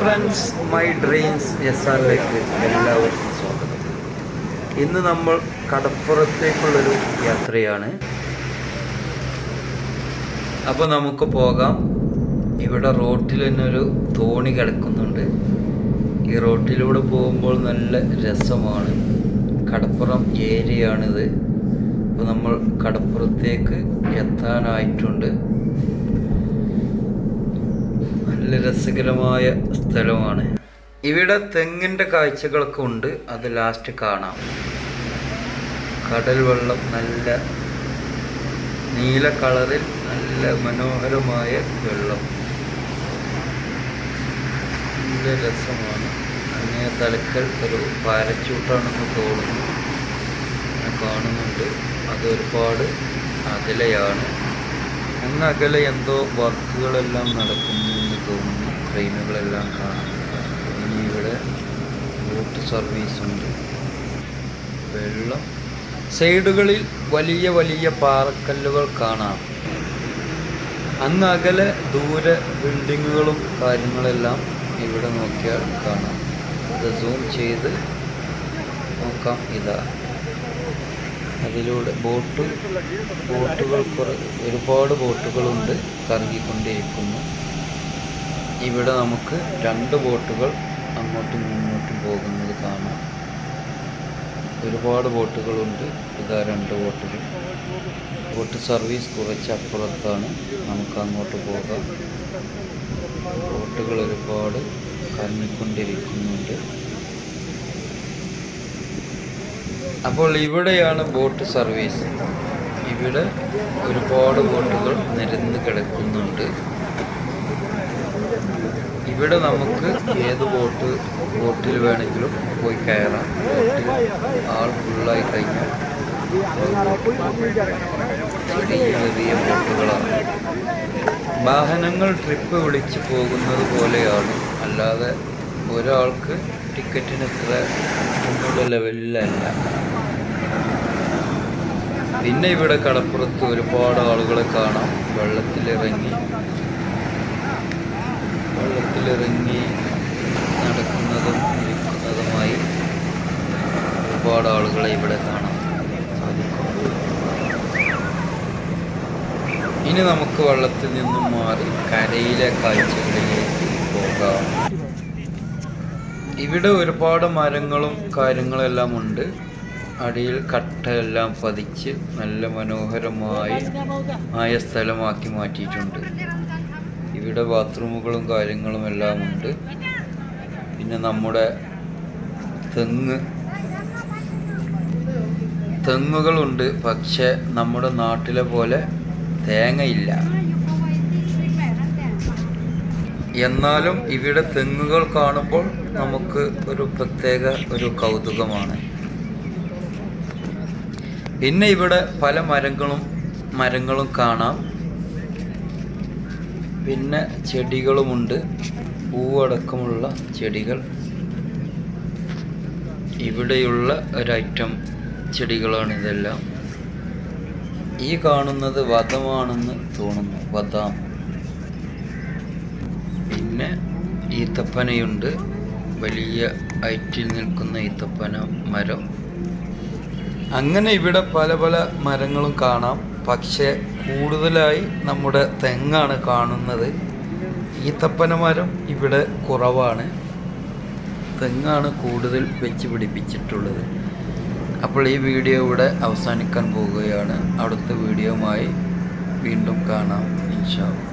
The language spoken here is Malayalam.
ഫ്രണ്ട്സ് മൈ ഡ്രീംസ് എസ് ആറിലേക്ക് എല്ലാവർക്കും സ്വാഗതം. ഇന്ന് നമ്മൾ കടപ്പുറത്തേക്കുള്ളൊരു യാത്രയാണ്. അപ്പോൾ നമുക്ക് പോകാം. ഇവിടെ റോട്ടിൽ തന്നെ ഒരു തോണി കിടക്കുന്നുണ്ട്. ഈ റോട്ടിലൂടെ പോകുമ്പോൾ നല്ല രസമാണ്. കടപ്പുറം ഏരിയയാണിത്. അപ്പോൾ നമ്മൾ കടപ്പുറത്തേക്ക് എത്താനായിട്ടുണ്ട്. നല്ല രസകരമായ സ്ഥലമാണ്. ഇവിടെ തെങ്ങിന്റെ കാഴ്ചകളൊക്കെ ഉണ്ട്. അത് ലാസ്റ്റ് കാണാം. കടൽ വെള്ളം നല്ല നീല കളറിൽ നല്ല മനോഹരമായ വെള്ളം. നല്ല രസമാണ്. അങ്ങനെ തലക്കൽ ഒരു പാരച്ചൂട്ടാണെന്ന് തോന്നുന്നു. കാണുന്നുണ്ട്. അത് ഒരുപാട് അകലെയാണ്. അന്ന് അകലെ എന്തോ വർക്കുകളെല്ലാം നടക്കുന്നു. തോന്നുന്നു ട്രെയിനുകളെല്ലാം കാണാം. ഇനി ഇവിടെ ബോട്ട് സർവീസ് ഉണ്ട്. വെള്ളം. സൈഡുകളിൽ വലിയ വലിയ പാറക്കല്ലുകൾ കാണാം. അങ്ങ് അകലെ ദൂരെ ബിൽഡിങ്ങുകളും കാര്യങ്ങളെല്ലാം ഇവിടെ നോക്കിയാൽ കാണാം. അത് സൂം ചെയ്ത് നോക്കാം. ഇതാ. അതിലൂടെ ബോട്ട് ബോട്ടുകൾ കുറേ ഒരുപാട് ബോട്ടുകളുണ്ട് കറങ്ങിക്കൊണ്ടിരിക്കുന്നു. ഇവിടെ നമുക്ക് രണ്ട് ബോട്ടുകൾ അങ്ങോട്ടും ഇങ്ങോട്ടും പോകുന്നത് കാണാം. ഒരുപാട് ബോട്ടുകളുണ്ട്. ഇതാ രണ്ട് ബോട്ടുകൾ ബോട്ട് സർവീസ് കുറച്ച് അപ്പുറത്താണ്. നമുക്ക് അങ്ങോട്ട് പോകാം. ബോട്ടുകൾ ഒരുപാട് കറങ്ങിക്കൊണ്ടിരിക്കുന്നുണ്ട്. അപ്പോൾ ഇവിടെയാണ് ബോട്ട് സർവീസ്. ഇവിടെ ഒരുപാട് ബോട്ടുകൾ നിരന്ന് കിടക്കുന്നുണ്ട്. ഇവിടെ നമുക്ക് ഏത് ബോട്ട് ബോട്ടിൽ വേണമെങ്കിലും പോയി കയറാം. ബോട്ടിൽ ആൾ ഫുള്ളായി കഴിഞ്ഞാൽ ബോട്ടുകളാണ്. വാഹനങ്ങൾ ട്രിപ്പ് വിളിച്ച് പോകുന്നത് പോലെയാണ്. അല്ലാതെ ഒരാൾക്ക് ടിക്കറ്റിന് ഇത്ര എന്നുള്ള ലെവലിലല്ല പിന്നെ ഇവിടെ കടപ്പുറത്ത് ഒരുപാട് ആളുകളെ കാണാം. വെള്ളത്തിലിറങ്ങി വെള്ളത്തിലിറങ്ങി നടക്കുന്നതും ഇരിക്കുന്നതുമായി ഒരുപാട് ആളുകളെ ഇവിടെ കാണാം ഇനി നമുക്ക് വെള്ളത്തിൽ നിന്നും മാറി കരയിലെ കാഴ്ചകളിലേക്ക് പോകാം. ഇവിടെ ഒരുപാട് മരങ്ങളും കാര്യങ്ങളെല്ലാം ഉണ്ട്. അടിയിൽ കട്ടയെല്ലാം പതിച്ച് നല്ല മനോഹരമായി ആയ സ്ഥലമാക്കി മാറ്റിയിട്ടുണ്ട്. ഇവിടെ ബാത്റൂമുകളും കാര്യങ്ങളും എല്ലാം ഉണ്ട്. പിന്നെ നമ്മുടെ തെങ്ങ്. തെങ്ങുകളുണ്ട് പക്ഷെ നമ്മുടെ നാട്ടിലെ പോലെ തേങ്ങയില്ല. എന്നാലും ഇവിടെ തെങ്ങുകൾ കാണുമ്പോൾ നമുക്ക് ഒരു പ്രത്യേക ഒരു കൗതുകമാണ്. പിന്നെ ഇവിടെ പല മരങ്ങളും മരങ്ങളും കാണാം. പിന്നെ ചെടികളുമുണ്ട്. പൂവടക്കമുള്ള ചെടികൾ. ഇവിടെയുള്ള ഒരൈറ്റം ചെടികളാണ് ഇതെല്ലാം. ഈ കാണുന്നത് വധമാണെന്ന് തോന്നുന്നു. വധാം. പിന്നെ ഈത്തപ്പനയുണ്ട്. വലിയ ഐറ്റിൽ നിൽക്കുന്ന ഈത്തപ്പന മരം. അങ്ങനെ ഇവിടെ പല പല മരങ്ങളും കാണാം. പക്ഷേ കൂടുതലായി നമ്മുടെ തെങ്ങാണ് കാണുന്നത്. ഈത്തപ്പന മരം ഇവിടെ കുറവാണ്. തെങ്ങാണ് കൂടുതൽ വെച്ച് പിടിപ്പിച്ചിട്ടുള്ളത്. അപ്പോൾ ഈ വീഡിയോ ഇവിടെ അവസാനിക്കാൻ പോവുകയാണ് അടുത്ത വീഡിയോയുമായി വീണ്ടും കാണാം. ഇൻഷാ അല്ലാ.